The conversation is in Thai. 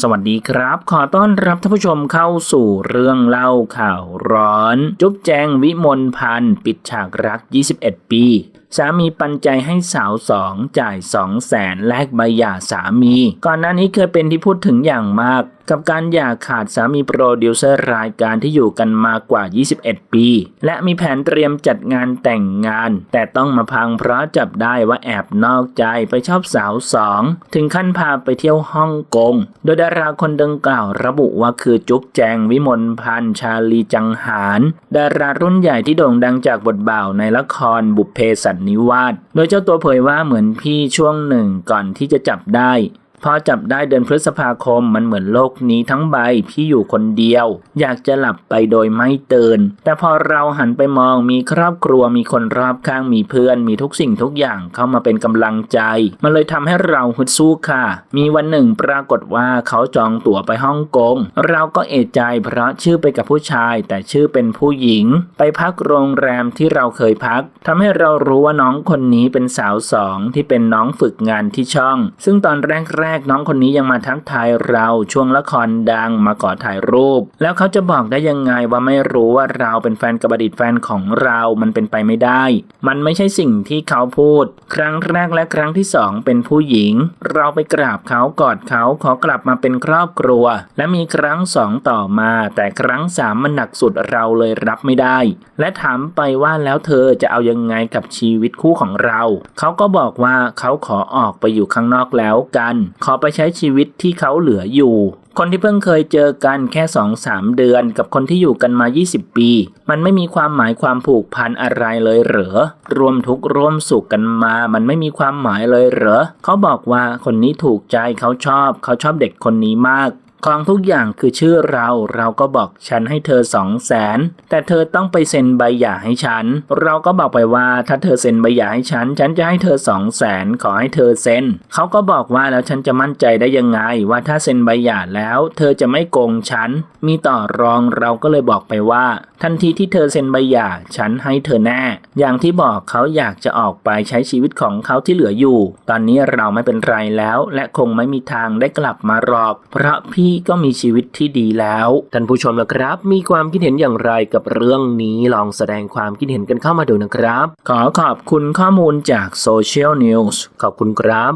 สวัสดีครับ ขอต้อนรับท่านผู้ชมเข้าสู่เรื่องเล่าข่าวร้อน จุ๊บแจงวิมลพันธ์ปิดฉากรัก 21 ปี สามีปันใจให้สาวสองจ่าย2 0 0แสนแลกใบหย่าสามี ก่อนหน้านี้เคยเป็นที่พูดถึงอย่างมาก กับการหย่าขาดสามีโปรดิวเซอร์รายการที่อยู่กันมากว่า 21 ปี และมีแผนเตรียมจัดงานแต่งงาน แต่ต้องมาพังเพราะจับได้ว่าแอบนอกใจไปชอบสาวสองถึงขั้นพาไปเที่ยวฮ่องกง โดยดาราคนดังกล่าวระบุว่าคือจุ๊บแจงวิมลพันธ์ชาลีจังหารดารารุ่นใหญ่ที่โด่งดังจากบทบาทในละครบุพเพสันนิวาสโดยเจ้าตัวเผยว่าเหมือนพี่ช่วงหนึ่งก่อนที่จะจับได้ พอจับได้เดือนพฤษภาคมมันเหมือนโลกนี้ทั้งใบพี่อยู่คนเดียว อยากจะหลับไปโดยไม่ตื่นแต่พอเราหันไปมองมีครอบครัวมีคนรอบข้างมีเพื่อน มีทุกสิ่งทุกอย่างเข้ามาเป็นกำลังใจ มันเลยทำให้เราฮึดสู้ค่ะ มีวันหนึ่งปรากฏว่าเขาจองตั๋วไปฮ่องกง เราก็เอะใจเพราะชื่อไปกับผู้ชาย แต่ชื่อเป็นผู้หญิง ไปพักโรงแรมที่เราเคยพักทำให้เรารู้ว่าน้องคนนี้เป็นสาวสองที่เป็นน้องฝึกงานที่ช่อง ซึ่งตอนแรกแกน้องคนนี้ยังมาทักทายเราช่วงละครดังมาขอถ่ายรูป แล้วเขาจะบอกได้ยังไงว่าไม่รู้ว่าเราเป็นแฟนกับอดีตแฟนของเรามันเป็นไปไม่ได้ มันไม่ใช่สิ่งที่เขาพูด ครั้งแรกและครั้งที่สองเป็นผู้หญิง เราไปกราบเขากอดเขาขอกลับมาเป็นครอบครัว และมีครั้งสองต่อมา แต่ครั้งสามมันหนักสุดเราเลยรับไม่ได้ และถามไปว่าแล้วเธอจะเอายังไงกับชีวิตคู่ของเรา เขาก็บอกว่าเขาขอออกไปอยู่ข้างนอกแล้วกันขอไปใช้ชีวิตที่เขาเหลืออยู่ คนที่เพิ่งเคยเจอกันแค่สองสามเดือน กับคนที่อยู่กันมา 20 ปี มันไม่มีความหมายความผูกพันอะไรเลยเหรอรวมทุกข์ร่วมสุขกันมา มันไม่มีความหมายเลยเหรอเขาบอกว่าคนนี้ถูกใจเขาชอบ เขาชอบเด็กคนนี้มาก ของทุกอย่างคือชื่อเราเราก็บอกฉันให้เธอสองแสนแต่เธอต้องไปเซ็นใบหย่าให้ฉัน เราก็บอกไปว่าถ้าเธอเซ็นใบหย่าให้ฉัน ฉันจะให้เธอสองแสนขอให้เธอเซ็นเขาก็บอกว่าแล้วฉันจะมั่นใจได้ยังไง ว่าถ้าเซ็นใบหย่าแล้ว เธอจะไม่โกงฉัน มีต่อรองเราก็เลยบอกไปว่า ทันทีที่เธอเซ็นใบหย่าฉันให้เธอแน่ อย่างที่บอกเขาอยากจะออกไปใช้ชีวิตของเขาที่เหลืออยู่ ตอนนี้เราไม่เป็นไรแล้ว และคงไม่มีทางได้กลับมาหรอก เพราะพี่ก็มีชีวิตที่ดีแล้ว ท่านผู้ชมนะครับ มีความคิดเห็นอย่างไรกับเรื่องนี้ลองแสดงความคิดเห็นกันเข้ามาดูนะครับ ขอขอบคุณข้อมูลจากโซเชียลนิวส์ขอบคุณครับ